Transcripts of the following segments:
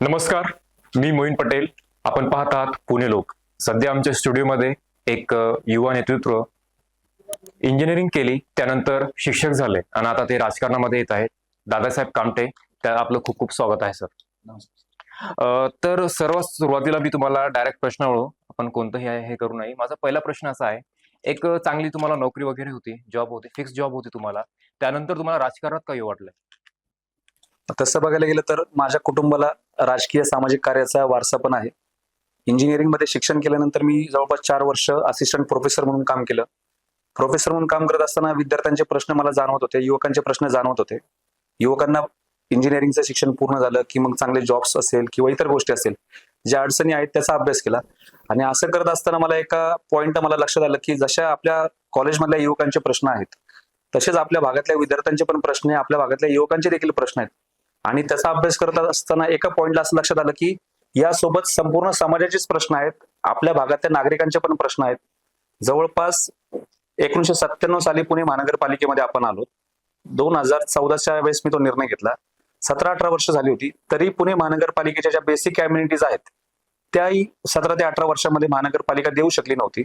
नमस्कार मी मोहिन पटेल. आपण पाहत आहात पुणे लोक. सध्या आमच्या स्टुडिओमध्ये एक युवा नेतृत्व इंजिनिअरिंग केली. त्यानंतर शिक्षक झाले आणि आता ते राजकारणामध्ये येत आहेत. दादासाहेब कामटे त्या आपलं खूप खूप स्वागत आहे सर. तर सर्वात सुरुवातीला मी तुम्हाला डायरेक्ट प्रश्न वळू आपण कोणतंही हे करू नये. माझा पहिला प्रश्न असा आहे. एक चांगली तुम्हाला नोकरी वगैरे होती जॉब होती फिक्स जॉब होती तुम्हाला. त्यानंतर तुम्हाला राजकारणात काही वाटलं? तसं बघायला गेलं तर माझ्या कुटुंबाला राजकीय सामाजिक कार्याचा वारसा पण आहे. इंजिनिअरिंगमध्ये शिक्षण केल्यानंतर मी जवळपास चार वर्ष असिस्टंट प्रोफेसर म्हणून काम केलं. प्रोफेसर म्हणून काम करत असताना विद्यार्थ्यांचे प्रश्न मला जाणवत होते युवकांचे प्रश्न जाणवत होते. युवकांना इंजिनिअरिंगचं शिक्षण पूर्ण झालं की मग चांगले जॉब्स असेल किंवा इतर गोष्टी असेल ज्या अडचणी आहेत त्याचा अभ्यास केला. आणि असं करत असताना मला एका पॉइंट मला लक्षात आलं की जशा आपल्या कॉलेजमधल्या युवकांचे प्रश्न आहेत तसेच आपल्या भागातल्या विद्यार्थ्यांचे पण प्रश्न आहे आपल्या भागातल्या युवकांचे देखील प्रश्न आहेत. आणि त्याचा अभ्यास करत असताना एका पॉइंटला असं लक्षात आलं की यासोबत संपूर्ण समाजाचेच प्रश्न आहेत. आपल्या भागातल्या नागरिकांचे पण प्रश्न आहेत. जवळपास एकोणीशे सत्त्याण्णव साली पुणे महानगरपालिकेमध्ये आपण आलो. दोन हजार चौदाच्या वेळेस मी तो निर्णय घेतला. सतरा अठरा वर्ष झाली होती. तरी पुणे महानगरपालिकेच्या ज्या बेसिक कम्युनिटीज आहेत त्याही सतरा ते अठरा वर्षामध्ये महानगरपालिका देऊ शकली नव्हती.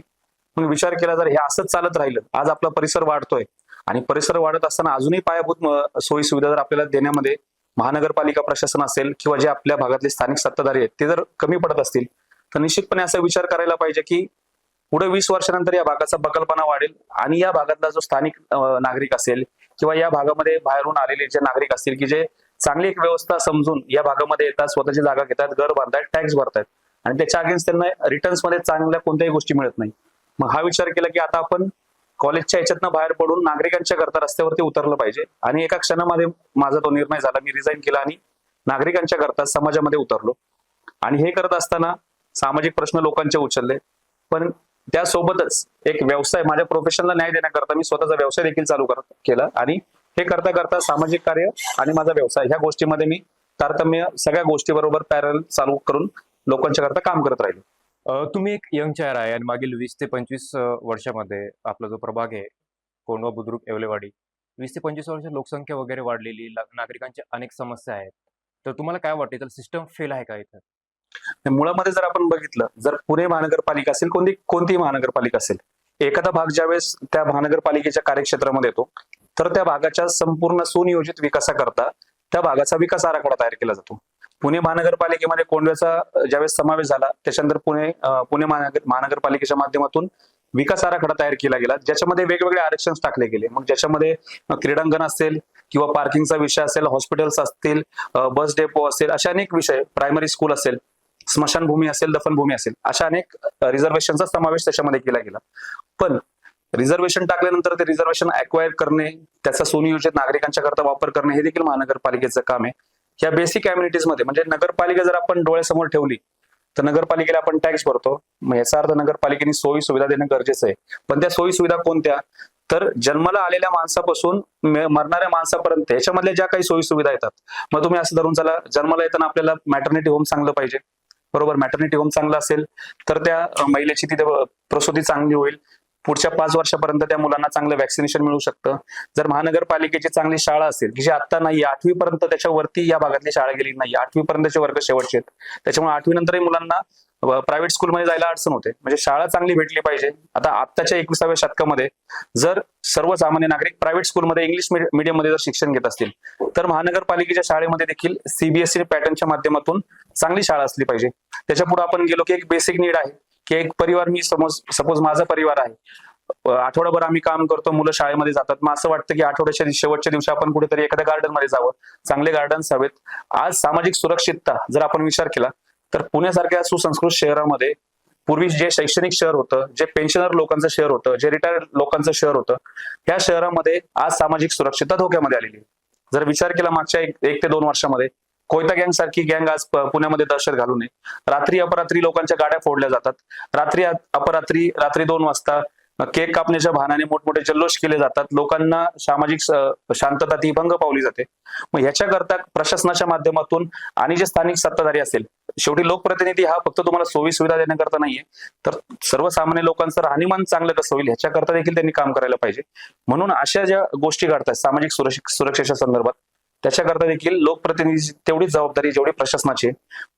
मग विचार केला जर हे असंच चालत राहिलं आज आपला परिसर वाढतोय आणि परिसर वाढत असताना अजूनही पायाभूत सोयी सुविधा जर आपल्याला देण्यामध्ये महानगरपालिका प्रशासन असेल किंवा जे आपल्या भागातले स्थानिक सत्ताधारी आहेत ते जर कमी पडत असतील तर निश्चितपणे असा विचार करायला पाहिजे की पुढे वीस वर्षानंतर या भागाचा बकल्पना वाढेल आणि या भागातला जो स्थानिक नागरिक असेल किंवा या भागामध्ये बाहेरून आलेले जे नागरिक असतील की जे चांगली एक व्यवस्था समजून या भागामध्ये येतात स्वतःची जागा घेतात घर बांधतात टॅक्स भरतायत आणि त्याच्या अगेन्स्ट त्यांना रिटर्न्समध्ये चांगल्या कोणत्याही गोष्टी मिळत नाही. मग हा विचार केला की आता आपण कॉलेजच्या याच्यातनं बाहेर पडून नागरिकांच्या करता रस्त्यावरती उतरलं पाहिजे. आणि एका क्षणामध्ये माझा तो निर्णय झाला. मी रिझाईन केला आणि नागरिकांच्या करता समाजामध्ये उतरलो. आणि हे करत असताना सामाजिक प्रश्न लोकांचे उचलले. पण त्यासोबतच एक व्यवसाय माझ्या प्रोफेशनला न्याय देण्याकरता मी स्वतःचा व्यवसाय देखील चालू कर केला. आणि हे करता करता सामाजिक कार्य आणि माझा व्यवसाय ह्या गोष्टीमध्ये मी तारतम्य सगळ्या गोष्टी बरोबर पॅरल चालू करून लोकांच्या करता काम करत राहिलो. तुम्ही एक यंग चेहरा आहे आणि मागील वीस ते पंचवीस वर्षामध्ये आपला जो प्रभाग आहे कोंडवा बुद्रुक येवलेवाडी वीस ते पंचवीस वर्ष लोकसंख्या वगैरे वाढलेली नागरिकांच्या अनेक समस्या आहेत. तर तुम्हाला काय वाटते तर सिस्टम फेल आहे का इथं? मुळामध्ये जर आपण बघितलं जर पुणे महानगरपालिका असेल कोणती कोणतीही महानगरपालिका असेल एखादा भाग ज्यावेळेस त्या महानगरपालिकेच्या कार्यक्षेत्रामध्ये येतो तर त्या भागाच्या संपूर्ण सुनियोजित विकासाकरता त्या भागाचा विकास आराखडा तयार केला जातो. पुणे महानगरपालिकेमध्ये कोंडव्याचा ज्यावेळेस समावेश झाला त्याच्यानंतर पुणे पुणे महानगर महानगरपालिकेच्या माध्यमातून विकास आराखडा तयार केला गेला. ज्याच्यामध्ये वेगवेगळे आरक्षण टाकले गेले. मग ज्याच्यामध्ये क्रीडांगण असेल किंवा पार्किंगचा विषय असेल हॉस्पिटल्स असतील बस डेपो असेल असे अनेक विषय प्रायमरी स्कूल असेल स्मशानभूमी असेल दफनभूमी असेल अशा अनेक रिझर्वेशनचा समावेश त्याच्यामध्ये केला गेला. पण रिझर्वेशन टाकल्यानंतर ते रिझर्वेशन अक्वायर करणे त्याचा सुनियोजित नागरिकांच्या करता वापर करणे हे देखील महानगरपालिकेचं काम आहे. या बेसिक कम्युनिटीजमध्ये म्हणजे नगरपालिका जर आपण डोळ्यासमोर ठेवली तर नगरपालिकेला आपण टॅक्स भरतो. मग याचा अर्थ नगरपालिकेने सोयी सुविधा देणं गरजेचं आहे. पण त्या सोयी सुविधा कोणत्या? तर जन्माला आलेल्या माणसापासून मरणाऱ्या माणसापर्यंत याच्यामधल्या ज्या काही सोयी सुविधा येतात मग तुम्ही असं धरून चला जन्माला येताना आपल्याला मॅटर्निटी होम चांगलं पाहिजे. बरोबर मॅटर्निटी होम चांगलं असेल तर त्या महिलेची तिथे प्रसूती चांगली होईल. पुढच्या पाच वर्षापर्यंत त्या मुलांना चांगलं वॅक्सिनेशन मिळू शकतं. जर महानगरपालिकेची चांगली शाळा असेल की जी आता नाही आठवी पर्यंत त्याच्यावरती या भागातली शाळा गेली नाही आठवी पर्यंतचे वर्ग शेवटचे आहेत. त्याच्यामुळे आठवी नंतरही मुलांना प्रायव्हेट स्कूलमध्ये जायला अडचण होते. म्हणजे शाळा चांगली भेटली पाहिजे. आता आत्ताच्या एकविसाव्या शतकामध्ये जर सर्वसामान्य नागरिक प्रायव्हेट स्कूलमध्ये इंग्लिश मीडियममध्ये जर शिक्षण घेत असतील तर महानगरपालिकेच्या शाळेमध्ये देखील सीबीएसई पॅटर्नच्या माध्यमातून चांगली शाळा असली पाहिजे. त्याच्या पुढे आपण गेलो की एक बेसिक नीड आहे. की एक परिवार मी समज सपोज माझा परिवार आहे. आठवडाभर आम्ही काम करतो मुलं शाळेमध्ये जातात. मग असं वाटतं की आठवड्याच्या शेवटच्या दिवशी आपण कुठेतरी एखाद्या गार्डनमध्ये जावं. चांगले गार्डन्स हवेत. आज सामाजिक सुरक्षितता जर आपण विचार केला तर पुण्यासारख्या सुसंस्कृत शहरामध्ये पूर्वी जे शैक्षणिक शहर होतं जे पेन्शनर लोकांचं शहर होतं जे रिटायर्ड लोकांचं शहर होतं ह्या शहरामध्ये आज सामाजिक सुरक्षितता धोक्यामध्ये आलेली आहे. जर विचार केला मागच्या एक एक ते दोन वर्षामध्ये कोयता गँग सारखी गँग आज पुण्यामध्ये दहशत घालू नये रात्री अपरात्री लोकांच्या गाड्या फोडल्या जातात. रात्री अपरात्री रात्री दोन वाजता केक कापण्याच्या भानाने मोठमोठे जल्लोष केले जातात. लोकांना सामाजिक शांतता ती भंग पावली जाते. मग ह्याच्याकरता प्रशासनाच्या माध्यमातून आणि जे स्थानिक सत्ताधारी असेल शेवटी लोकप्रतिनिधी हा फक्त तुम्हाला सोयी सुविधा देण्याकरता नाहीये तर सर्वसामान्य लोकांचं राहणीमान चांगलं कसं होईल ह्याच्याकरता देखील त्यांनी काम करायला पाहिजे. म्हणून अशा ज्या गोष्टी घडतात सामाजिक सुरक्षेच्या संदर्भात त्याच्याकरता देखील लोकप्रतिनिधी तेवढीच जबाबदारी जेवढी प्रशासनाची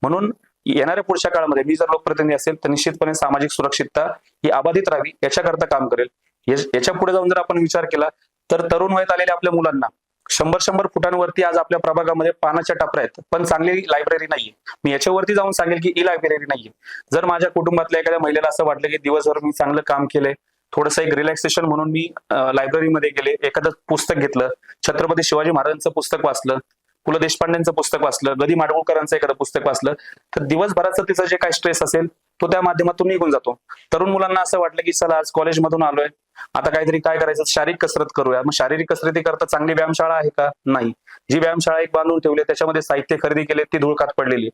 म्हणून येणाऱ्या पुढच्या काळामध्ये मी जर लोकप्रतिनिधी असेल तर निश्चितपणे सामाजिक सुरक्षितता ही अबाधित राहावी याच्याकरता काम करेल. याच्यापुढे जाऊन जर आपण विचार केला तर तरुण वयात आलेल्या आपल्या मुलांना शंभर शंभर फुटांवरती आज आपल्या प्रभागामध्ये पानाच्या टपऱ्या आहेत. पण चांगली लायब्ररी नाहीये. मी याच्यावरती जाऊन सांगेल की ई लायब्ररी नाहीये. जर माझ्या कुटुंबातल्या एखाद्या महिलेला असं वाटलं की दिवसभर मी चांगलं काम केलंय थोडंसं एक रिलॅक्सेशन म्हणून मी लायब्ररीमध्ये गेले. एखादं पुस्तक घेतलं. छत्रपती शिवाजी महाराजांचं पुस्तक वाचलं. पु ल देशपांडेंचं पुस्तक वाचलं. गदी माडगुळकरांचं एखादं पुस्तक वाचलं. तर दिवसभराचं तिचा जे काही स्ट्रेस असेल तो त्या माध्यमातून निघून जातो. तरुण मुलांना असं वाटलं की चला आज कॉलेजमधून आलोय. आता काहीतरी काय करायचं? शारीरिक कसरत करूया. मग शारीरिक कसरती करता चांगली व्यायामशाळा आहे का? नाही. जी व्यायामशाळा एक बांधून ठेवली त्याच्यामध्ये साहित्य खरेदी केले ती धुळकात पडलेली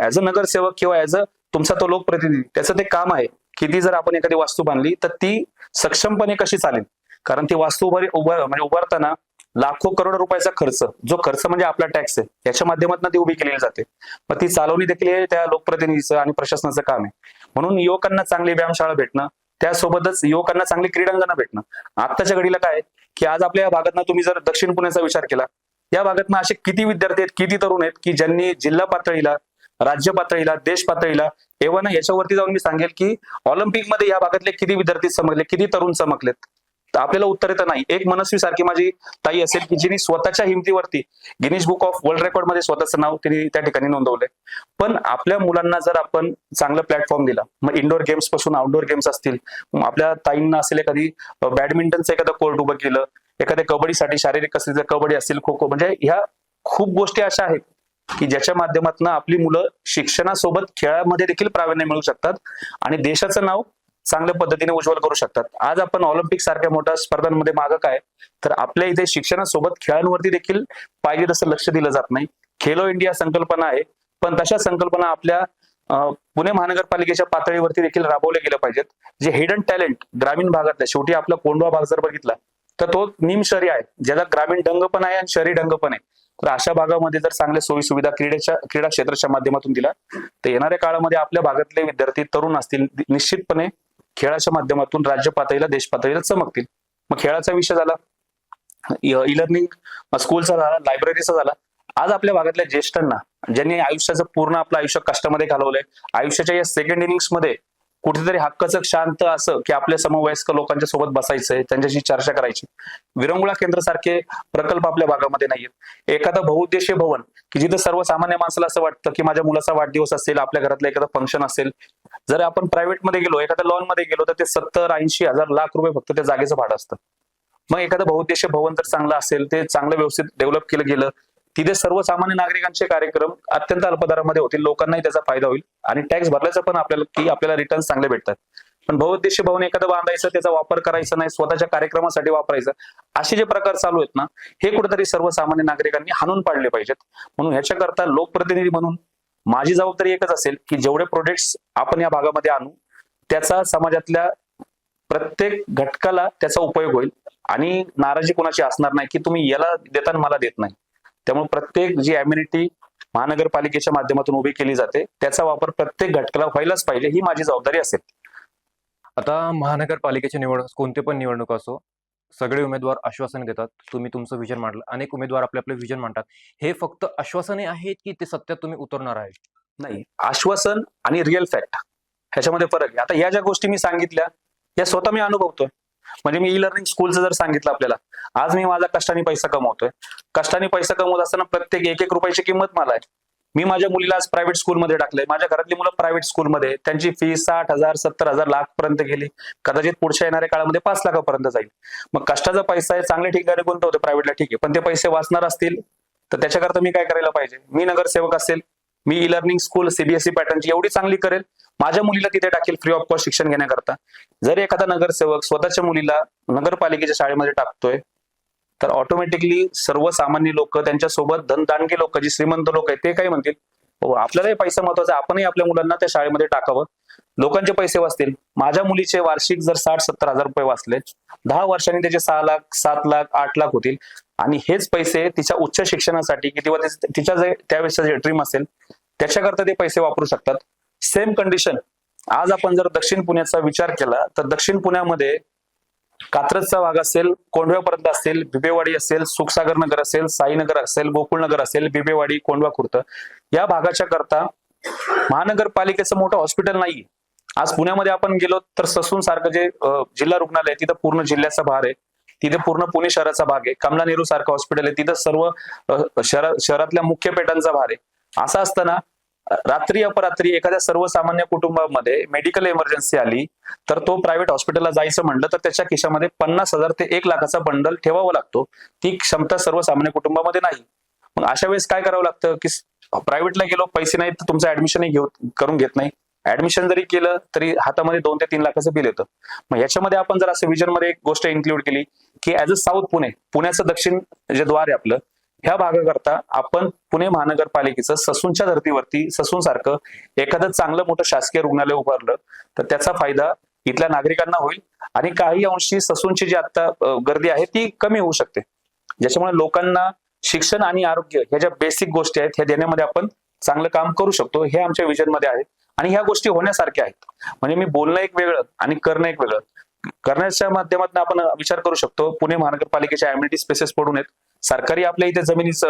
ऍज अ नगरसेवक किंवा ऍज अ तुमचा तो लोकप्रतिनिधी त्याचं ते काम आहे. की ती जर आपण एखादी वास्तू बांधली तर ती सक्षमपणे कशी चालेल? कारण ती वास्तू उभारी उभार म्हणजे उभारताना लाखो करोड रुपयाचा खर्च जो खर्च म्हणजे आपला टॅक्स आहे याच्या माध्यमातून ती उभी केलेली जाते. मग ती चालवणी देखील हे त्या लोकप्रतिनिधीचं आणि प्रशासनाचं काम आहे. म्हणून युवकांना चांगली व्यायामशाळा भेटणं त्यासोबतच युवकांना चांगली क्रीडांगणं भेटणं. आत्ताच्या घडीला काय की आज आपल्या या भागातनं तुम्ही जर दक्षिण पुण्याचा विचार केला या भागातनं असे किती विद्यार्थी आहेत किती तरुण आहेत की ज्यांनी जिल्हा पातळीला राज्य पातळीला देश पातळीला. एव्हा याच्यावरती जाऊन मी सांगेल की ऑलिम्पिकमध्ये या भागातले किती विद्यार्थी चमकले किती तरुण चमकलेत तर आपल्याला उत्तर येतं नाही. एक मनस्वी सारखी माझी ताई असेल की जिने स्वतःच्या हिमतीवरती गिनीज बुक ऑफ वर्ल्ड रेकॉर्डमध्ये स्वतःचं नाव तिने त्या ठिकाणी नोंदवलंय. पण आपल्या मुलांना जर आपण चांगला प्लॅटफॉर्म दिला मग इंडोर गेम्सपासून आउटडोर गेम्स असतील आपल्या ताईंना असेल एखादी बॅडमिंटनचं एखादं कोर्ट उभं केलं एखाद्या कबड्डीसाठी शारीरिक कसरत कबड्डी असेल खो खो म्हणजे ह्या खूप गोष्टी अशा आहेत. की ज्याच्या माध्यमातून आपली मुलं शिक्षणासोबत खेळामध्ये देखील प्रावीण्य मिळू शकतात आणि देशाचं नाव चांगल्या पद्धतीने उज्ज्वल करू शकतात. आज आपण ऑलिम्पिक सारख्या मोठ्या स्पर्धांमध्ये मागं काय? तर आपल्या इथे शिक्षणासोबत खेळांवरती देखील पाहिजे तसं लक्ष दिलं जात नाही. खेलो इंडिया संकल्पना आहे पण तशा संकल्पना आपल्या पुणे महानगरपालिकेच्या पातळीवरती देखील राबवल्या गेल्या पाहिजेत. जे हिडन टॅलेंट ग्रामीण भागातल्या शेवटी आपला कोंडवा भाग जर बघितला तर तो निम शहरी आहे. ज्याला ग्रामीण डंग पण आहे आणि शहरी डंग पण आहे. तर अशा भागामध्ये जर चांगल्या सोयी सुविधा क्रीडेच्या क्रीडा क्षेत्राच्या माध्यमातून दिला तर येणाऱ्या काळामध्ये आपल्या भागातले विद्यार्थी तरुण असतील निश्चितपणे खेळाच्या माध्यमातून राज्य पातळीला देश पातळीला चमकतील. मग खेळाचा विषय झाला ई लर्निंग स्कूलचा झाला लायब्ररीचा झाला. आज आपल्या भागातल्या ज्येष्ठांना ज्यांनी आयुष्याचं पूर्ण आपलं आयुष्य कष्टामध्ये घालवलंय आयुष्याच्या या सेकंड इनिंग्समध्ये कुठेतरी हक्कच शांत असं की आपल्या समवयस्क लोकांच्या सोबत बसायचंय त्यांच्याशी चर्चा करायची. विरंगुळा केंद्र सारखे प्रकल्प आपल्या भागामध्ये नाहीयेत. एखादं बहुउद्देशीय भवन की जिथं सर्वसामान्य माणसाला असं वाटतं की माझ्या मुलाचा वाढदिवस असेल आपल्या घरातलं एखादं फंक्शन असेल. जर आपण प्रायव्हेटमध्ये गेलो एखाद्या लॉनमध्ये गेलो तर ते सत्तर ऐंशी हजार लाख रुपये फक्त त्या जागेचं भाडं असतं. मग एखादं बहुउद्देशीय भवन जर चांगलं असेल ते चांगलं व्यवस्थित डेव्हलप केलं गेलं तिथे सर्वसामान्य नागरिकांचे कार्यक्रम अत्यंत अल्पदरामध्ये होतील. लोकांनाही त्याचा फायदा होईल. आणि टॅक्स भरल्याचं पण आपल्याला की आपल्याला रिटर्न चांगले भेटतात. पण बहुउद्देशीय भवन एखादं बांधायचं त्याचा वापर करायचा नाही स्वतःच्या कार्यक्रमासाठी वापरायचं असे जे प्रकार चालू आहेत ना हे कुठेतरी सर्वसामान्य नागरिकांनी हाणून पाडले पाहिजेत. म्हणून ह्याच्याकरता लोकप्रतिनिधी म्हणून माझी जबाबदारी एकच असेल की जेवढे प्रोडक्ट्स आपण या भागामध्ये आणू त्याचा समाजातल्या प्रत्येक घटकाला त्याचा उपयोग होईल. आणि नाराजी कोणाची असणार नाही की तुम्ही याला देताना मला देत नाही. त्यामुळे प्रत्येक जी अम्युनिटी महानगरपालिकेच्या माध्यमातून उभी केली जाते त्याचा वापर प्रत्येक घटकाला व्हायलाच पाहिजे ही माझी जबाबदारी असेल. आता महानगरपालिकेची निवडणूक कोणते पण निवडणूक असो सगळे उमेदवार आश्वासन देतात तुम्ही तुमचं विजन मांडलं अनेक उमेदवार आपले आपले विजन मांडतात. हे फक्त आश्वासने आहेत की ते सत्यात तुम्ही उतरणार आहे? नाही आश्वासन आणि रिअल फॅक्ट ह्याच्यामध्ये फरक आहे. आता या ज्या गोष्टी मी सांगितल्या या स्वतः मी अनुभवतोय. म्हणजे मी ई लर्निंग स्कूलचं जर सांगितलं आपल्याला आज मी माझा कष्टाने पैसा कमवतोय. कष्टाने पैसा कमवत असताना प्रत्येक एक एक रुपयाची किंमत मला आहे. मी माझ्या मुलीला आज प्रायव्हेट स्कूलमध्ये टाकलंय. माझ्या घरातली मुलं प्रायव्हेट स्कूलमध्ये त्यांची फी साठ हजार सत्तर हजार लाख पर्यंत गेली. कदाचित पुढच्या येणाऱ्या काळामध्ये पाच लाखापर्यंत जाईल. मग कष्टाचा पैसा आहे चांगल्या ठिकाणी गुंतवतो प्रायव्हेटला ठीक आहे. पण ते पैसे वाचणार असतील तर त्याच्याकरता मी काय करायला पाहिजे? मी नगरसेवक असेल मी ई लर्निंग स्कूल सीबीएसई पॅटर्नची एवढी चांगली करेल. माझ्या मुलीला तिथे टाकेल फ्री ऑफ कॉस्ट शिक्षण घेण्याकरता. जर एखादा नगरसेवक स्वतःच्या मुलीला नगरपालिकेच्या शाळेमध्ये टाकतोय तर ऑटोमॅटिकली सर्वसामान्य लोक त्यांच्यासोबत धनदानगी लोक जी श्रीमंत लोक आहेत ते काय म्हणतील? हो आपल्यालाही पैसा महत्त्वाचा आपणही आपल्या मुलांना त्या शाळेमध्ये टाकावं. लोकांचे पैसे वाचतील. माझ्या मुलीचे वार्षिक जर साठ सत्तर हजार रुपये वाचले दहा वर्षांनी त्याचे सहा लाख सात लाख आठ लाख होतील. आणि हेच पैसे तिच्या उच्च शिक्षणासाठी किंवा तिच्या जे त्यावेळेस जे ड्रीम असेल त्याच्याकरता ते पैसे वापरू शकतात. सेम कंडिशन आज आपण जर दक्षिण पुण्याचा विचार केला तर दक्षिण पुण्यामध्ये कात्रजचा भाग असेल कोंढव्यापर्यंत असेल बिबेवाडी असेल सुखसागर नगर असेल साईनगर असेल गोकुळनगर असेल बिबेवाडी कोंढवा खुर्द. या भागाच्या करता महानगरपालिकेचं मोठं हॉस्पिटल नाही आज पुण्यामध्ये आपण गेलो तर ससून सारखं जे जिल्हा रुग्णालय आहे, तिथं पूर्ण जिल्ह्याचा भार आहे. तिथे पूर्ण पुणे शहराचा भाग आहे. कमला नेहरू सारखं हॉस्पिटल आहे. तिथं सर्व शहरा शहरातल्या मुख्य पेठांचा भार आहे. असं असताना रात्री अपरात्री एखाद्या सर्वसामान्य कुटुंबामध्ये मेडिकल इमर्जन्सी आली तर तो प्रायव्हेट हॉस्पिटलला जायचं म्हणलं तर त्याच्या खिशामध्ये पन्नास हजार ते एक लाखाचा बंडल ठेवावा लागतो. ती क्षमता सर्वसामान्य कुटुंबामध्ये नाही. मग अशा वेळेस काय करावं लागतं? की प्रायव्हेटला गेलो पैसे नाहीत तर तुमचं ऍडमिशनही घेऊ करून घेत नाही. ऍडमिशन जरी केलं तरी हातामध्ये दोन ते तीन लाखाचं बिल येतं. मग याच्यामध्ये आपण जर असं विजनमध्ये एक गोष्ट इन्क्लूड केली की ऍज अ साऊथ पुणे पुण्याचं दक्षिण जे द्वार आहे आपलं ह्या भागाकरता आपण पुणे महानगरपालिकेचं ससूनच्या धर्तीवरती ससून सारखं एखादं चांगलं मोठं शासकीय रुग्णालय उभारलं तर त्याचा फायदा इथल्या नागरिकांना होईल. आणि काही अंशी ससूनची जी आता गर्दी आहे ती कमी होऊ शकते. ज्याच्यामुळे लोकांना शिक्षण आणि आरोग्य ह्या ज्या बेसिक गोष्टी आहेत ह्या देण्यामध्ये आपण चांगलं काम करू शकतो हे आमच्या विजनमध्ये आहे. आणि ह्या गोष्टी होण्यासारख्या आहेत. म्हणजे मी बोलणं एक वेगळं आणि करणं एक वेगळं. करण्याच्या माध्यमातून आपण विचार करू शकतो. पुणे महानगरपालिकेच्या एम्युनिटी स्पेसेस पडून आहेत. सरकारी आपल्या इथे जमिनीच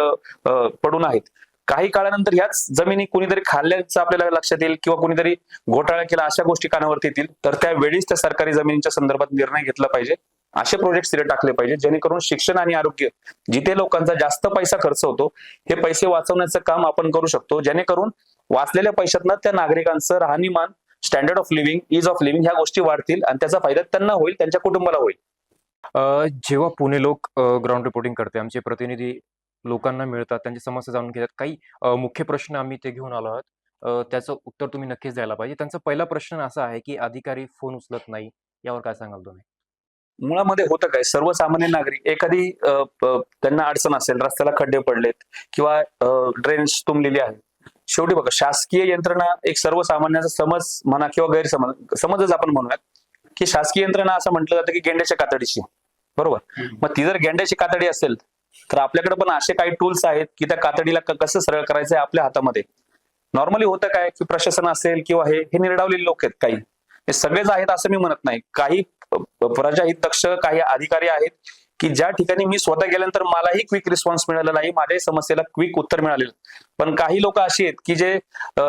पडून आहेत. काही काळानंतर ह्याच जमिनी कुणीतरी खाल्ल्याचं आपल्याला लक्षात येईल किंवा कुणीतरी घोटाळा केला अशा गोष्टी कानावरती येतील. तर त्यावेळीच त्या सरकारी जमिनीच्या संदर्भात निर्णय घेतला पाहिजे. असे प्रोजेक्ट तिथे टाकले पाहिजे. जेणेकरून शिक्षण आणि आरोग्य जिथे लोकांचा जास्त पैसा खर्च होतो हे पैसे वाचवण्याचं काम आपण करू शकतो. जेणेकरून वाचलेल्या पैशातनं त्या नागरिकांचं राहणीमान standard of living ease of living ह्या गोष्टी वाढतील आणि त्याचा फायदा त्यांना होईल त्यांच्या कुटुंबाला होईल. जेव्हा पुणे लोक ग्राउंड रिपोर्टिंग करते आमचे प्रतिनिधी लोकांना मिळतात त्यांची समस्या जाणून घेतात काही मुख्य प्रश्न आम्ही ते घेऊन आलो आहोत. त्याचं उत्तर तुम्ही नक्कीच द्यायला पाहिजे. त्यांचा पहिला प्रश्न असा आहे की अधिकारी फोन उचलत नाही यावर काय सांगाल तुम्ही? मुळामध्ये होतं काय? सर्वसामान्य नागरिक एखादी त्यांना अडचण असेल रस्त्याला खड्डे पडलेत किंवा ड्रेनेज तुंबलेली आहे शेवटी बघा शासकीय यंत्रणा एक सर्वसामान्याचा समज म्हणा किंवा गैरसमज समजच आपण म्हणूयात की शासकीय यंत्रणा असं म्हटलं जातं की गेंड्याच्या कातडीची बरोबर? मग ती जर गेंड्याची कातडी असेल तर आपल्याकडे पण असे काही टूल्स आहेत की त्या कातडीला कसं सरळ करायचं आपल्या हातामध्ये. नॉर्मली होतं काय की प्रशासन असेल किंवा हे हे निरडावलेले लोक आहेत काही. हे सगळेच आहेत असं मी म्हणत नाही. काही प्रजाहित दक्ष काही अधिकारी आहेत की ज्या ठिकाणी मी स्वतः गेल्यानंतर मलाही क्विक रिस्पॉन्स मिळाला नाही माझ्याही समस्येला क्विक उत्तर मिळालेलं पण काही लोक अशी आहेत की जे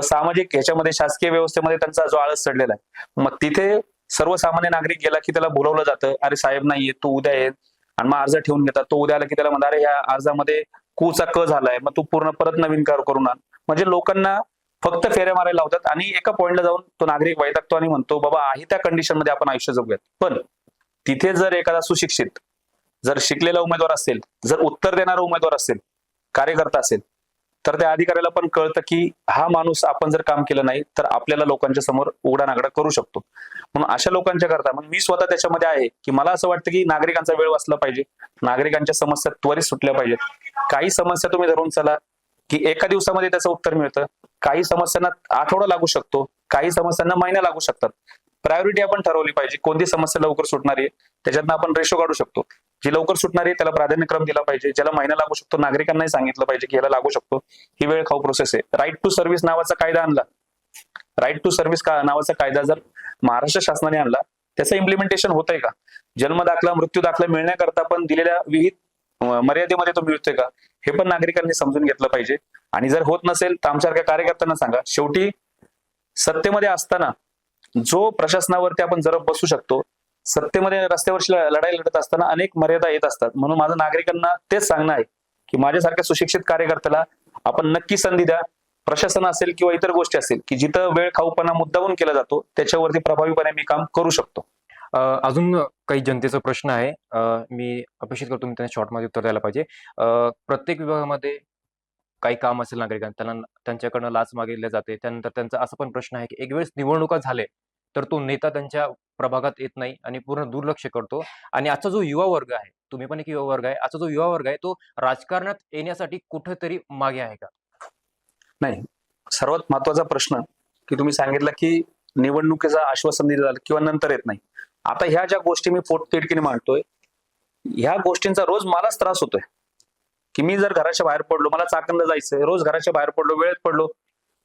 सामाजिक ह्याच्यामध्ये शासकीय व्यवस्थेमध्ये त्यांचा जो आळस चढलेला आहे. मग तिथे सर्वसामान्य नागरिक गेला की त्याला बोलवलं जातं अरे साहेब नाहीये तू उद्या ये आणि मग अर्ज ठेवून घेतात. तो उद्या आला की त्याला म्हणतात अरे ह्या अर्जामध्ये कुचा क झालाय मग तू पूर्ण परत नवीन कर करून आण म्हणजे लोकांना फक्त फेऱ्या मारायला लावतात आणि एका पॉईंटला जाऊन तो नागरिक वैतागतो आणि म्हणतो बाबा आहे त्या कंडिशनमध्ये आपण आयुष्य जगूयात. पण तिथे जर एखादा सुशिक्षित जर शिकलेला उमेदवार असेल जर उत्तर देणारा उमेदवार असेल कार्यकर्ता असेल तर त्या अधिकाऱ्याला पण कळतं की हा माणूस आपण जर काम केलं नाही तर आपल्याला लोकांच्या समोर उघडा नागडा करू शकतो. म्हणून अशा लोकांच्या करता मग मी स्वतः त्याच्यामध्ये आहे की मला असं वाटतं की नागरिकांचा वेळ वाचला पाहिजे नागरिकांच्या समस्या त्वरित सुटल्या पाहिजेत. काही समस्या तुम्ही धरून चला की एका दिवसामध्ये त्याचं उत्तर मिळतं. काही समस्यांना आठवडा लागू शकतो काही समस्यांना महिना लागू शकतात. प्रायोरिटी आपण ठरवली पाहिजे कोणती समस्या लवकर सुटणारी आहे त्याच्यातनं आपण रेशो काढू शकतो. जी लवकर सुटणारी आहे त्याला प्राधान्यक्रम दिला पाहिजे ज्याला महिना लागू शकतो नागरिकांनाही सांगितलं पाहिजे की याला लागू शकतो. ही वेळ खाऊ प्रोसेस आहे. राईट टू सर्व्हिस नावाचा कायदा आणला. राईट टू सर्व्हिस का नावाचा कायदा जर महाराष्ट्र शासनाने आणला त्याचं इम्प्लिमेंटेशन होत आहे का? जन्म दाखला मृत्यू दाखला मिळण्याकरता पण दिलेल्या विहित मर्यादेमध्ये तो मिळतोय का? हे पण नागरिकांनी समजून घेतलं पाहिजे. आणि जर होत नसेल तर आमच्यासारख्या कार्यकर्त्यांना सांगा. शेवटी सत्तेमध्ये असताना जो प्रशासनावरती आपण जरब बसू शकतो सत्तेमध्ये रस्त्यावरची लढाई लढत असताना अनेक मर्यादा येत असतात. म्हणून माझं नागरिकांना तेच सांगणं आहे की माझ्यासारख्या सुशिक्षित कार्यकर्त्याला आपण नक्की संधी द्या. प्रशासन असेल किंवा इतर गोष्टी असेल की जिथं वेळ खाऊपणा मुद्दाहून केला जातो त्याच्यावरती प्रभावीपणे मी काम करू शकतो. अजून काही जनतेचा प्रश्न आहे. मी अपेक्षित करतो मी त्यांना शॉर्टमध्ये उत्तर द्यायला पाहिजे. प्रत्येक विभागामध्ये काही काम असेल नागरिकांना त्यांना त्यांच्याकडनं लाच मागितली जाते. त्यानंतर त्यांचा असा पण प्रश्न आहे की एक वेळेस निवडणुका झाले तर तो नेता त्यांच्या प्रभागात येत नाही आणि पूर्ण दुर्लक्ष करतो. आणि आजचा जो युवा वर्ग आहे तुम्ही पण एक युवा वर्ग आहे आजचा जो युवा वर्ग आहे तो राजकारणात येण्यासाठी कुठेतरी मागे आहे का? नाही. सर्वात महत्त्वाचा प्रश्न की तुम्ही सांगितलं की निवडणुकीचं आश्वासन दिलं झालं किंवा नंतर येत नाही. आता ह्या ज्या गोष्टी मी पोटतिडकीने मांडतोय ह्या गोष्टींचा रोज मलाच त्रास होतोय. की मी जर घराच्या बाहेर पडलो मला चाकंद जायचंय रोज घराच्या बाहेर पडलो वेळेत पडलो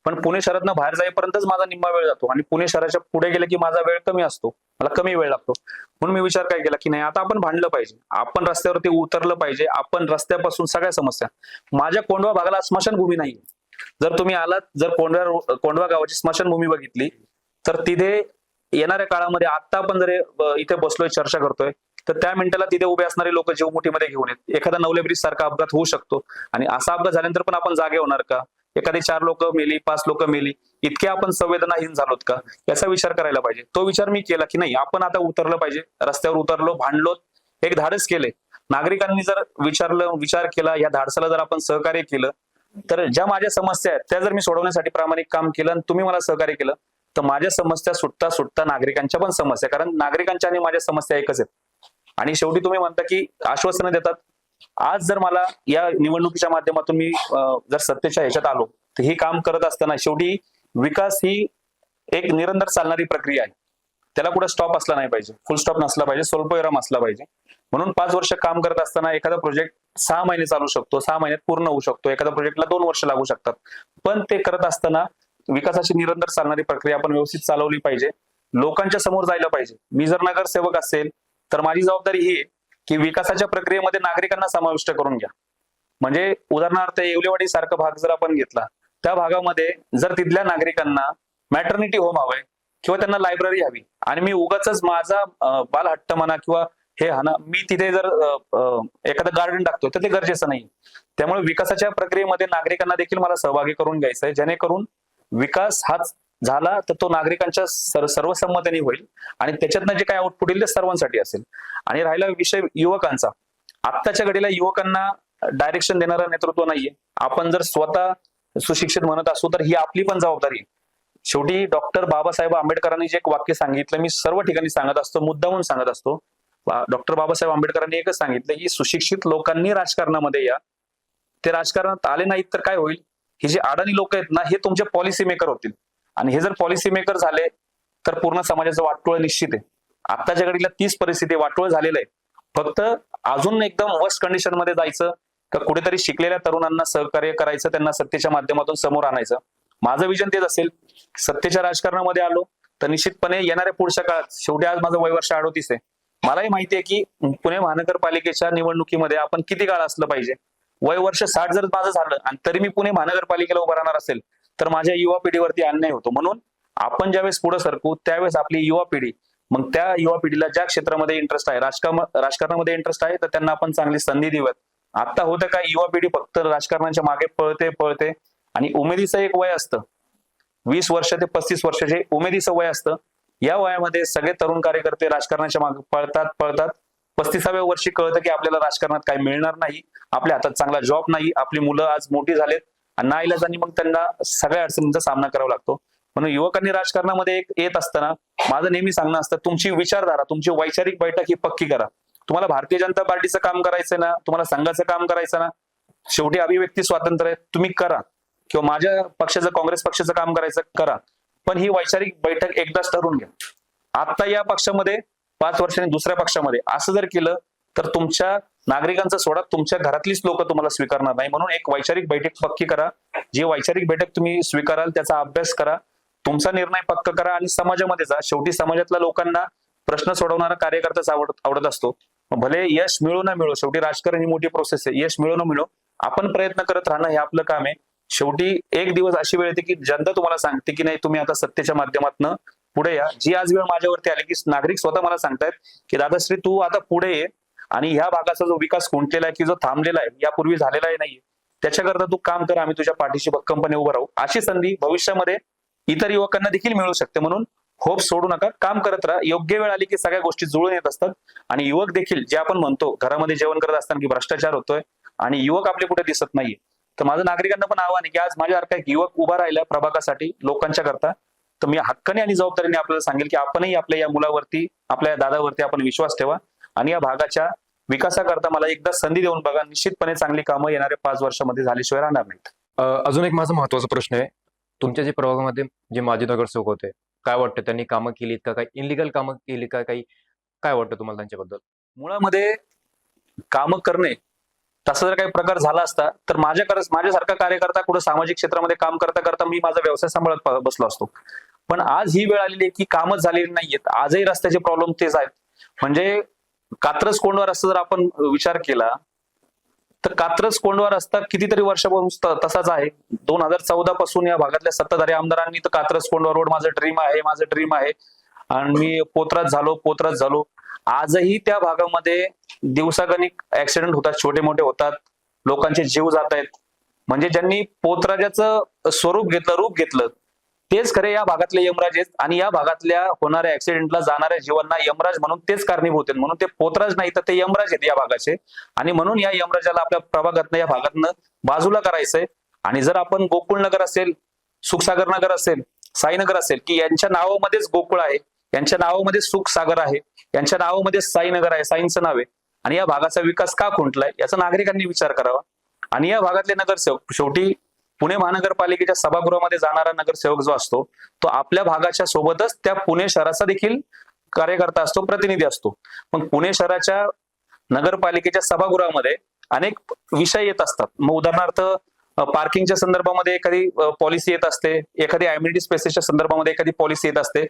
पण पुणे शहरातनं बाहेर जाईपर्यंतच माझा निम्मा वेळ जातो आणि पुणे शहराच्या पुढे गेले की माझा वेळ कमी असतो. मला कमी वेळ लागतो. म्हणून मी विचार काय केला की नाही आता आपण भांडलं पाहिजे. आपण रस्त्यावरती उतरलं पाहिजे. आपण रस्त्यापासून सगळ्या समस्या. माझ्या कोंडवा भागाला स्मशानभूमी नाही जर तुम्ही आलात जर कोंडवा कोंडवा गावाची स्मशानभूमी बघितली तर तिथे येणाऱ्या काळामध्ये आता आपण जर इथे बसलोय चर्चा करतोय तर त्या मिनिटाला तिथे उभे असणारे लोक जीव मुठीमध्ये घेऊन येत. एखादा नवले ब्रिज सारखा अपघात होऊ शकतो. आणि असा अपघात झाल्यानंतर पण आपण जागे होणार का? एखादी चार लोक मेली पाच लोक मेली इतके आपण संवेदनाहीन झालोत का? याचा विचार करायला पाहिजे. तो विचार मी केला की नाही आपण आता उतरलं पाहिजे. रस्त्यावर उतरलो भांडलो एक धाडस केले. नागरिकांनी जर विचारलं विचार केला या धाडसाला जर आपण सहकार्य केलं तर ज्या माझ्या समस्या आहेत त्या जर मी सोडवण्यासाठी प्रामाणिक काम केलं आणि तुम्ही मला सहकार्य केलं तर माझ्या समस्या सुटता सुटता नागरिकांच्या पण समस्या कारण नागरिकांच्या आणि माझ्या समस्या एकच आहेत. आणि शेवटी तुम्ही म्हणता की आश्वासनं देतात आज जर मला या निवडणुकीच्या माध्यमातून मी जर सत्तेच्या ह्याच्यात आलो तर हे काम करत असताना शेवटी विकास ही एक निरंतर चालणारी प्रक्रिया आहे. त्याला कुठे स्टॉप असला नाही पाहिजे. फुल स्टॉप नसला पाहिजे. स्वल्पविराम असला पाहिजे. म्हणून पाच वर्ष काम करत असताना एखादा प्रोजेक्ट सहा महिने चालू शकतो सहा महिन्यात पूर्ण होऊ शकतो. एखाद्या प्रोजेक्टला दोन वर्ष लागू शकतात. पण ते करत असताना विकासाची निरंतर चालणारी प्रक्रिया आपण व्यवस्थित चालवली पाहिजे. लोकांच्या समोर जायला पाहिजे. मी जर नगरसेवक असेल तर माझी जबाबदारी ही आहे. की विकासाच्या प्रक्रियेमध्ये नागरिकांना समाविष्ट करून घ्या. म्हणजे उदाहरणार्थ येवलेवाडी सारखा भाग जर आपण घेतला त्या भागामध्ये जर तिथल्या नागरिकांना मॅटर्निटी होम हवंय किंवा त्यांना लायब्ररी हवी आणि मी उगाच माझा बालहट्ट म्हणा किंवा हे हा ना मी तिथे जर एखादं गार्डन टाकतोय तर ते गरजेचं नाही त्यामुळे विकासाच्या प्रक्रियेमध्ये नागरिकांना देखील मला सहभागी करून घ्यायचं आहे जेणेकरून विकास हाच झाला तर तो नागरिकांच्या सर्वसंमतीने होईल. आणि त्याच्यातनं जे काय आउटपुट येईल ते सर्वांसाठी असेल. आणि राहिला विषय युवकांचा. आत्ताच्या घडीला युवकांना डायरेक्शन देणारं नेतृत्व नाहीये. आपण जर स्वतः सुशिक्षित म्हणत असू तर ही आपली पण जबाबदारी शेवटी डॉक्टर बाबासाहेब आंबेडकरांनी जे एक वाक्य सांगितलं मी सर्व ठिकाणी सांगत असतो मुद्दामून सांगत असतो. डॉक्टर बाबासाहेब आंबेडकरांनी एकच सांगितलं की सुशिक्षित लोकांनी राजकारणामध्ये या. ते राजकारणात आले नाहीत तर काय होईल? हे जे अडाणी लोक आहेत ना हे तुमचे पॉलिसी मेकर होतील. आणि हे जर पॉलिसी मेकर झाले तर पूर्ण समाजाचं वाटोळ निश्चित आहे. आत्ताच्या घडीला तीच परिस्थिती वाटोळ झालेलं आहे. फक्त अजून एकदम वर्स्ट कंडिशनमध्ये जायचं का कुठेतरी शिकलेल्या तरुणांना सहकार्य करायचं त्यांना सत्तेच्या माध्यमातून समोर आणायचं. माझं विजन तेच असेल सत्तेच्या राजकारणामध्ये आलो तर निश्चितपणे येणाऱ्या पुढच्या काळात शेवटी आज माझं वय वर्ष अडोतीस आहे. मलाही माहिती आहे की पुणे महानगरपालिकेच्या निवडणुकीमध्ये आपण किती काळ असलं पाहिजे? वय वर्ष साठ जर माझं झालं आणि तरी मी पुणे महानगरपालिकेला उभं राहणार असेल तर माझ्या युवा पिढीवरती अन्याय होतो. म्हणून आपण ज्यावेळेस पुढे सरकू त्यावेळेस आपली युवा पिढी मग त्या युवा पिढीला ज्या क्षेत्रामध्ये इंटरेस्ट आहे राजकारण राजकारणामध्ये इंटरेस्ट आहे तर त्यांना आपण चांगली संधी देऊयात. आता होतं काय युवा पिढी फक्त राजकारणाच्या मागे पळते पळते आणि उमेदीचं एक वय असतं. वीस वर्ष ते पस्तीस वर्षाचे उमेदीचं वय असतं. या वयामध्ये सगळे तरुण कार्यकर्ते राजकारणाच्या मागे पळतात पळतात. पस्तीसाव्या वर्षी कळतं की आपल्याला राजकारणात काही मिळणार नाही आपल्या हातात चांगला जॉब नाही आपली मुलं आज मोठी झालेत. आणि मग त्यांना सगळ्या अडचणींचा सामना करावा लागतो. म्हणून युवकांनी राजकारणामध्ये एक येत असताना माझं नेहमी सांगणं असतं तुमची विचारधारा तुमची वैचारिक बैठक ही पक्की करा. तुम्हाला भारतीय जनता पार्टीचं काम करायचं ना तुम्हाला संघाचं काम करायचं ना शेवटी अभिव्यक्ती स्वातंत्र्य आहे तुम्ही करा. किंवा माझ्या पक्षाचं काँग्रेस पक्षाचं काम करायचं करा. पण ही वैचारिक बैठक एकदाच ठरवून घ्या. आता या पक्षामध्ये पाच वर्षांनी दुसऱ्या पक्षामध्ये असं जर केलं तर तुमच्या नागरिकांचा सोडा तुमच्या घरातलीच लोक तुम्हाला स्वीकारणार नाही. म्हणून एक वैचारिक बैठक पक्की करा. जी वैचारिक बैठक तुम्ही स्वीकाराल त्याचा अभ्यास करा. तुमचा निर्णय पक्क करा आणि समाजामध्ये जा. शेवटी समाजातल्या लोकांना प्रश्न सोडवणारा कार्यकर्ताच आवड आवडत असतो. भले यश मिळो ना मिळो शेवटी राजकारण ही मोठी प्रोसेस आहे. यश मिळो ना मिळो आपण प्रयत्न करत राहणं हे आपलं काम आहे. शेवटी एक दिवस अशी वेळ येते की जनता तुम्हाला सांगते की नाही तुम्ही आता सत्तेच्या माध्यमातून पुढे या. जी आज वेळ माझ्यावरती आली की नागरिक स्वतः मला सांगतायत की दादाश्री तू आता पुढे ये. आणि ह्या भागाचा जो विकास खुंटलेला आहे की जो थांबलेला आहे यापूर्वी झालेला आहे नाहीये. त्याच्याकरता तू काम कर आम्ही तुझ्या पाठीशी भक्कमपणे उभं राहू. अशी संधी भविष्यामध्ये इतर युवकांना देखील मिळू शकते म्हणून होप सोडू नका. काम करत राहा. योग्य वेळ आली की सगळ्या गोष्टी जुळून येत असतात. आणि युवक देखील जे आपण म्हणतो घरामध्ये जेवण करत असताना की भ्रष्टाचार होतोय आणि युवक आपले कुठे दिसत नाहीये. तर माझं नागरिकांना पण आव्हान आहे की आज माझ्यासारखा एक युवक उभा राहिला प्रभागासाठी लोकांच्या करता तर मी हक्काने आणि जबाबदारीने आपल्याला सांगेल की आपणही आपल्या या मुलावरती आपल्या या दादावरती आपण विश्वास ठेवा. आणि या भागाच्या विकासाकरता मला एकदा संधी देऊन बघा. निश्चितपणे चांगली कामं येणाऱ्या पाच वर्षामध्ये झाल्याशिवाय राहणार नाहीत. अजून एक माझा महत्त्वाचा प्रश्न आहे. तुमच्या जे प्रभागामध्ये जे माजी नगरसेवक होते काय वाटतं? त्यांनी कामं केलीत का? काही इलिगल कामं केली का? काही काय वाटतं तुम्हाला त्यांच्याबद्दल? मुळामध्ये काम करणे तसा जर काही प्रकार झाला असता तर माझ्या माझ्यासारखा कार्यकर्ता कुठं सामाजिक क्षेत्रामध्ये काम करता करता मी माझा व्यवसाय सांभाळत बसलो असतो. पण आज ही वेळ आलेली आहे की कामच झालेली नाहीयेत. आजही रस्त्याचे प्रॉब्लेम तेच आहेत. म्हणजे कात्रज कोंडवा रस्ता जर आपण विचार केला तर कात्रज कोंडवा रस्ता कितीतरी वर्षापासून तसाच आहे. दोन हजार चौदा पासून या भागातल्या सत्ताधारी आमदारांनी तर कात्रज कोंडवा रोड माझं ड्रीम आहे माझं ड्रीम आहे. आणि मी पोत्रात झालो पोत्रात झालो. आजही त्या भागामध्ये दिवसागणिक ऍक्सिडेंट होतात छोटे मोठे होतात. लोकांचे जीव जात आहेत म्हणजे ज्यांनी पोत्राजाचं स्वरूप घेतलं रूप घेतलं तेच खरे या भागातले यमराज आहेत आणि या भागातल्या होणाऱ्या ऍक्सिडेंटला जाणाऱ्या जीवांना यमराज म्हणून तेच कारणीभूत आहेत. म्हणून ते पोतराज नाही तर ते यमराज आहेत या भागाचे. आणि म्हणून या यमराजाला आपल्या प्रभागातनं या भागातनं बाजूला करायचंय. आणि जर आपण गोकुळ नगर असेल सुखसागर नगर असेल साईनगर असेल की यांच्या नावामध्येच गोकुळ आहे यांच्या नावामध्ये सुखसागर आहे यांच्या नावामध्ये साईनगर आहे साईंचं नाव आहे आणि या भागाचा विकास का खुंटलाय याचा नागरिकांनी विचार करावा. आणि या भागातले नगरसेवक शेवटी पुणे महानगरपालिकेच्या सभागृहामध्ये जाणारा नगरसेवक जो असतो तो आपल्या भागाच्या सोबतच त्या पुणे शहराचा देखील कार्यकर्ता असतो प्रतिनिधी असतो. मग पुणे शहराच्या नगरपालिकेच्या सभागृहामध्ये अनेक विषय येत असतात. मग उदाहरणार्थ पार्किंगच्या संदर्भामध्ये एखादी पॉलिसी येत असते. एखादी अम्युनिटी स्पेसेसच्या संदर्भामध्ये एखादी पॉलिसी येत असते.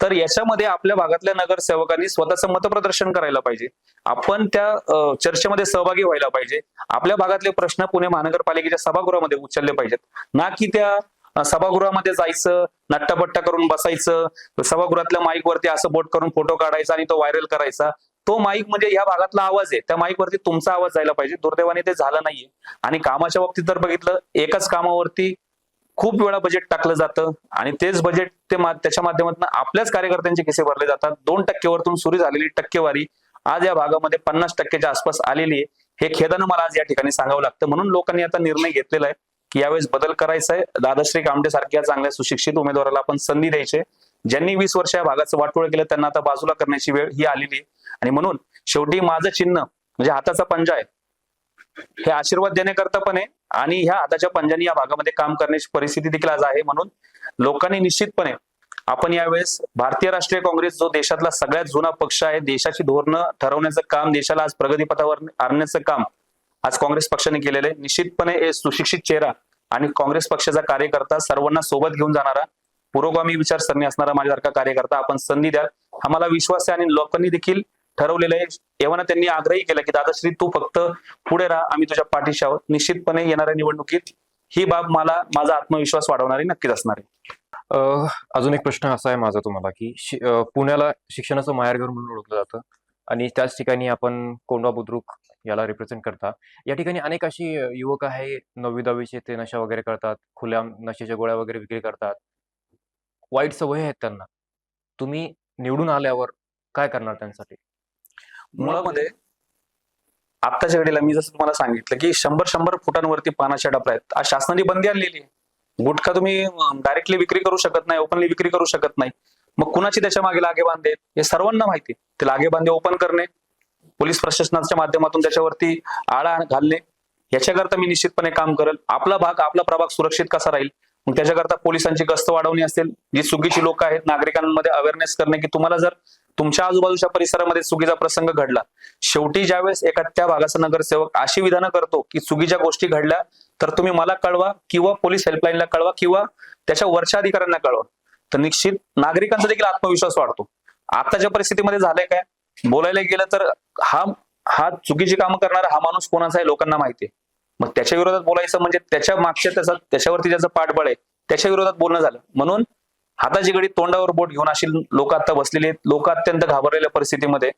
तर याच्यामध्ये आपल्या भागातल्या नगरसेवकांनी स्वतःचं मतप्रदर्शन करायला पाहिजे. आपण त्या चर्चेमध्ये सहभागी व्हायला पाहिजे. आपल्या भागातले प्रश्न पुणे महानगरपालिकेच्या सभागृहामध्ये उचलले पाहिजेत. ना की त्या सभागृहामध्ये जायचं नट्टापट्टा करून बसायचं सभागृहातल्या माईक वरती असं बोट करून फोटो काढायचा आणि तो व्हायरल करायचा. तो माईक म्हणजे या भागातला आवाज आहे. त्या माईक वरती तुमचा आवाज जायला पाहिजे. दुर्दैवाने ते झालं नाहीये. आणि कामाच्या बाबतीत जर बघितलं एकाच कामावरती खूप वेळा बजेट टाकलं जातं आणि तेच बजेट ते त्याच्या माध्यमातून आपल्याच कार्यकर्त्यांचे किस्से भरले जातात. दोन टक्केवरतून सुरू झालेली टक्केवारी आज या भागामध्ये पन्नास टक्क्याच्या आसपास आलेली आहे. हे खेदानं मला आज या ठिकाणी सांगावं लागतं. म्हणून लोकांनी आता निर्णय घेतलेला आहे की यावेळेस बदल करायचा आहे. दादाश्री कामटे सारख्या चांगल्या सुशिक्षित उमेदवाराला आपण संधी द्यायची ज्यांनी वीस वर्ष या भागाचं वाटोळ केलं त्यांना आता बाजूला करण्याची वेळ ही आलेली आहे. आणि म्हणून शेवटी माझं चिन्ह म्हणजे हाताचा पंजा आहे हे आशीर्वाद देण्याकरता पण आहे. आणि ह्या हाताच्या पंजानी या भागामध्ये काम करण्याची परिस्थिती देखील आज आहे म्हणून लोकांनी निश्चितपणे आपण यावेळेस भारतीय राष्ट्रीय काँग्रेस जो देशातला सगळ्यात जुना पक्ष आहे देशाची धोरणं ठरवण्याचं काम देशाला आज प्रगतीपथावर आणण्याचं काम आज काँग्रेस पक्षाने केलेलं आहे. निश्चितपणे हे सुशिक्षित चेहरा आणि काँग्रेस पक्षाचा कार्यकर्ता सर्वांना सोबत घेऊन जाणारा पुरोगामी विचारसरणी असणारा माझ्यासारखा कार्यकर्ता आपण संधी द्याल. हा मला विश्वास आहे आणि लोकांनी देखील ठरवलेलं आहे. एव्हाना त्यांनी आग्रही केला की दादाश्री तू फक्त पुढे राहा. आम्ही तुझ्या पाठीशी आहोत. निश्चितपणे येणाऱ्या निवडणुकीत ही बाब मला माझा आत्मविश्वास वाढवणारी नक्कीच असणार आहे. अजून एक प्रश्न असा आहे माझा तुम्हाला की शि- पुण्याला शिक्षणाचं माहेरघर म्हणून ओळखलं जातं आणि त्याच ठिकाणी आपण कोंडवा बुद्रुक याला रिप्रेझेंट करता. या ठिकाणी अनेक अशी युवक आहे नववी दहावीचे ते नशा वगैरे करतात खुल्या नशेच्या गोळ्या वगैरे विक्री करतात. वाईट सवय आहेत त्यांना. तुम्ही निवडून आल्यावर काय करणार त्यांसाठी मुळामध्ये आत्ताच्या घडीला मी जसं तुम्हाला सांगितलं की शंभर शंभर फुटांवरती पानाच्या डबऱ्या आहेत. आज शासनाने बंदी आणलेली आहे. गुटखा तुम्ही डायरेक्टली विक्री करू शकत नाही ओपनली विक्री करू शकत नाही. मग कुणाची त्याच्यामागे लागेबांधे बांधे हे सर्वांना माहिती आहे. ते लागेबांधे ओपन करणे पोलीस प्रशासनाच्या माध्यमातून त्याच्यावरती आळा घालणे याच्याकरता मी निश्चितपणे काम करेल. आपला भाग आपला प्रभाग सुरक्षित कसा राहील? मग त्याच्याकरता पोलिसांची गस्त वाढवणी असेल. जी चुकीची लोक आहेत नागरिकांमध्ये अवेअरनेस करणे की तुम्हाला जर तुमच्या आजूबाजूच्या परिसरामध्ये चुकीचा प्रसंग घडला. शेवटी ज्यावेळेस एका त्या भागाचा नगरसेवक अशी विधानं करतो की चुकीच्या गोष्टी घडल्या तर तुम्ही मला कळवा किंवा पोलीस हेल्पलाईनला कळवा किंवा त्याच्या वरच्या अधिकाऱ्यांना कळवा. तर निश्चित नागरिकांचा देखील आत्मविश्वास वाढतो. आताच्या परिस्थितीमध्ये झालंय काय? बोलायला गेलं तर हा हा चुकीची कामं करणारा हा माणूस कोणाचा आहे लोकांना माहिती आहे मग त्याच्या विरोधात बोलायचं म्हणजे त्याच्या मागच्या त्याचा त्याच्यावरती ज्याचं पाठबळ आहे त्याच्या विरोधात बोलणं झालं. म्हणून हाताची घडी तोंडावर बोट घेऊन अशी लोक आता बसलेले लोक अत्यंत घाबरलेल्या परिस्थितीमध्ये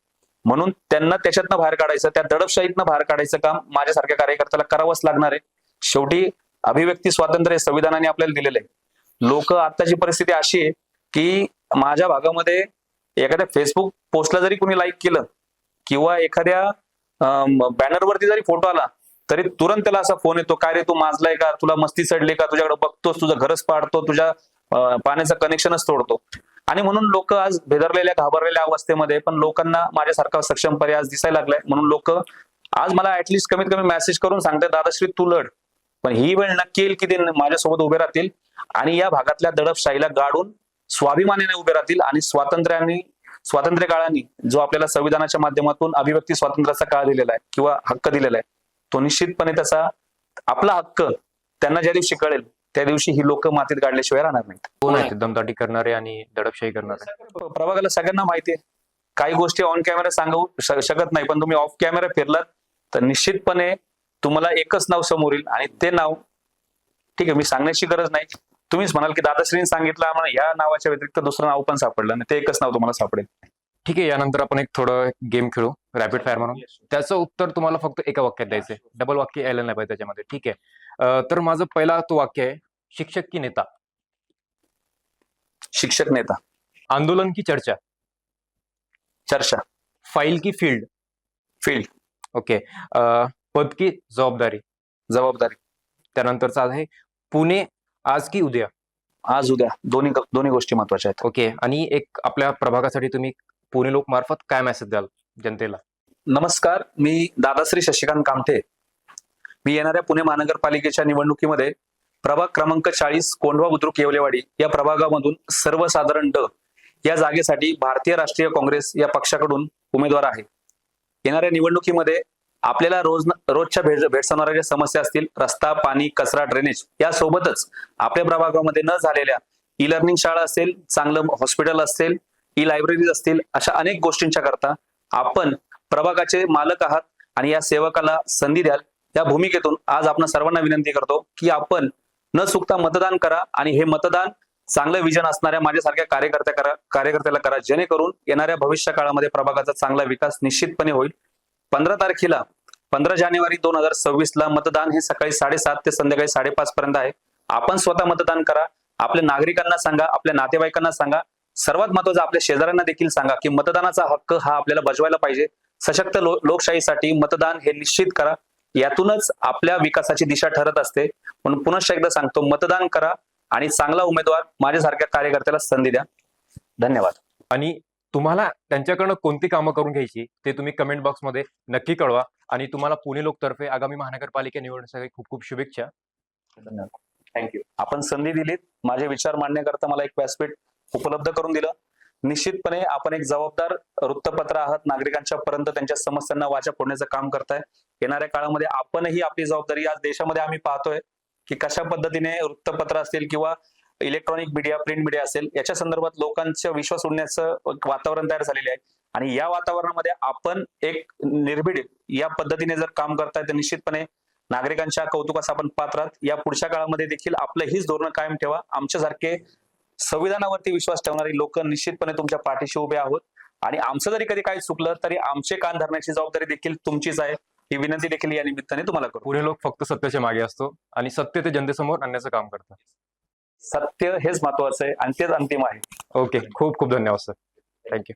म्हणून त्यांना त्याच्यातनं बाहेर काढायचं त्या दडपशाहीतनं बाहेर काढायचं काम माझ्यासारख्या कार्यकर्त्याला करावंच लागणार आहे. शेवटी अभिव्यक्ती स्वातंत्र्य संविधानाने आपल्याला दिलेलं आहे. लोक आताची परिस्थिती अशी आहे की माझ्या भागामध्ये एखाद्या फेसबुक पोस्टला जरी कुणी लाईक केलं किंवा एखाद्या बॅनरवरती जरी फोटो आला तरी तुरंत त्याला असा फोन येतो काय रे तू माजलाय का? तुला मस्ती चढली का? तुझ्याकडे बघतोस तुझं घरच पाडतो तुझ्या पाण्याचं कनेक्शनच तोडतो. आणि म्हणून लोक आज भेदरलेल्या घाबरलेल्या अवस्थेमध्ये पण लोकांना माझ्यासारखा सक्षम पर्याय आज दिसायला लागलाय. म्हणून लोक आज मला ऍटलिस्ट कमीत कमी मेसेज करून सांगतात दादाश्री तू लढ. पण ही वेळ नक्की येईल की ते माझ्यासोबत उभे राहतील आणि या भागातल्या दडपशाहीला गाडून स्वाभिमानाने उभे राहतील आणि स्वातंत्र्याने स्वातंत्र्य काळाने जो आपल्याला संविधानाच्या माध्यमातून अभिव्यक्ती स्वातंत्र्याचा काळ दिलेला आहे किंवा हक्क दिलेला आहे तो निश्चितपणे त्याचा आपला हक्क त्यांना ज्या दिवशी कळेल त्या दिवशी ही लोक मातीत गाडल्याशिवाय राहणार नाहीत. कोण आहेत? ते दमदाटी करणारे आणि दडपशाही करणारे? प्रभागाला सगळ्यांना माहिती आहे. काही गोष्टी ऑन कॅमेरा सांगू श- शकत नाही पण तुम्ही ऑफ कॅमेरा फिरलात तर निश्चितपणे तुम्हाला एकच नाव समोर येईल आणि ते नाव ठीक आहे मी सांगण्याची गरज नाही. तुम्हीच म्हणाल की दादाश्रीने सांगितलं आम्हाला या नावाच्या व्यतिरिक्त दुसरं नाव पण सापडलं आणि ते एकच नाव तुम्हाला सापडेल. ठीक आहे यानंतर आपण एक थोडं गेम खेळू. रॅपिड फायर म्हणून. त्याचं उत्तर तुम्हाला फक्त एका वाक्यात द्यायचंय. डबल वाक्य यायला नाही पाहिजे त्याच्यामध्ये. ठीक आहे. अं, तर माझं पहिला तो वाक्य आहे. शिक्षक की नेता? शिक्षक नेता. आंदोलन की चर्चा? चर्चा. फाइल की फील्ड? फील्ड. ओके. अं, पद की जबाबदारी? जबाबदारी. त्यानंतरचा आहे पुणे आज की उद्या? आज उद्या. दोन्ही दोन्ही गोष्टी महत्त्वाच्या आहेत. ओके. आणि एक आपल्या प्रभागासाठी तुम्ही पुणे लोक मार्फत काय मेसेज द्याल जनतेला? नमस्कार. मी दादाश्री शशिकांत कामठे. मी येणाऱ्या पुणे महानगरपालिकेच्या निवडणुकीमध्ये प्रभाग क्रमांक चाळीस कोंढवा बुद्रुक येवलेवाडी या प्रभागामधून सर्वसाधारण ड या जागेसाठी भारतीय राष्ट्रीय काँग्रेस या पक्षाकडून उमेदवार आहे. येणाऱ्या निवडणुकीमध्ये आपल्याला रोज रोजच्या भेट भेडसावणाऱ्या ज्या समस्या असतील रस्ता पाणी कचरा ड्रेनेज यासोबतच आपल्या प्रभागामध्ये न झालेल्या ई लर्निंग शाळा असेल चांगलं हॉस्पिटल असेल ई लायब्ररीज असतील अशा अनेक गोष्टींच्या करता आपण प्रभागाचे मालक आहात आणि या सेवकाला संधी द्याल. या भूमिकेतून आज आपण सर्वांना विनंती करतो की आपण न चुकता मतदान करा आणि हे मतदान चांगलं विजन असणाऱ्या माझ्यासारख्या कार्यकर्त्या करा कार्यकर्त्याला करा. जेणेकरून येणाऱ्या भविष्य काळामध्ये प्रभागाचा चांगला विकास निश्चितपणे होईल. पंधरा तारखेला पंधरा जानेवारी दोन हजार सव्वीस ला मतदान हे सकाळी साडेसात ते संध्याकाळी साडेपाच पर्यंत आहे. आपण स्वतः मतदान करा. आपल्या नागरिकांना सांगा आपल्या नातेवाईकांना सांगा. सर्वात महत्वाचं आपल्या शेजाऱ्यांना देखील सांगा की मतदानाचा हक्क हा आपल्याला बजवायला पाहिजे. सशक्त लो- लोकशाहीसाठी मतदान हे निश्चित करा. यातूनच आपल्या विकासाची दिशा ठरत असते. म्हणून पुनश्च एकदा सांगतो मतदान करा आणि चांगला उमेदवार माझ्यासारख्या कार्यकर्त्याला संधी द्या. धन्यवाद. आणि तुम्हाला त्यांच्याकडनं कोणती कामं करून घ्यायची ते तुम्ही कमेंट बॉक्समध्ये नक्की कळवा. आणि तुम्हाला पुणे लोकतर्फे आगामी महानगरपालिका निवडणुकीसाठी खूप खूप शुभेच्छा. धन्यवाद. थँक्यू आपण संधी दिलीत. माझे विचार मांडण्याकरता मला एक व्यासपीठ उपलब्ध करून दिलं. निश्चितपणे आपण एक जबाबदार वृत्तपत्र आहात. नागरिकांच्या पर्यंत त्यांच्या समस्यांना वाचा फोडण्याचं काम करताय. येणाऱ्या काळामध्ये आपणही आपली जबाबदारी आज देशामध्ये आम्ही पाहतोय की कशा पद्धतीने वृत्तपत्र असतील किंवा इलेक्ट्रॉनिक मीडिया प्रिंट मीडिया असेल याच्या संदर्भात लोकांचा विश्वास उडण्याचं वातावरण तयार झालेले आहे. आणि या वातावरणामध्ये आपण एक निर्भीड या पद्धतीने जर काम करताय तर निश्चितपणे नागरिकांच्या कौतुकास आपण पात्रात या पुढच्या काळामध्ये देखील आपलं हीच धोरणं कायम ठेवा. आमच्यासारखे संविधानावरती विश्वास ठेवणारी लोक निश्चितपणे तुमच्या पाठीशी उभे आहोत. आणि आमचं जरी कधी काही चुकलं तरी आमचे कान धरण्याची जबाबदारी देखील तुमचीच आहे. ही विनंती देखील या निमित्ताने तुम्हाला करू. पुणे लोक फक्त सत्याच्या मागे असतो आणि सत्य ते जनतेसमोर आणण्याचं काम करतात. सत्य हेच महत्वाचं आहे आणि तेच अंतिम आहे. ओके खूप खूप धन्यवाद सर. थँक्यू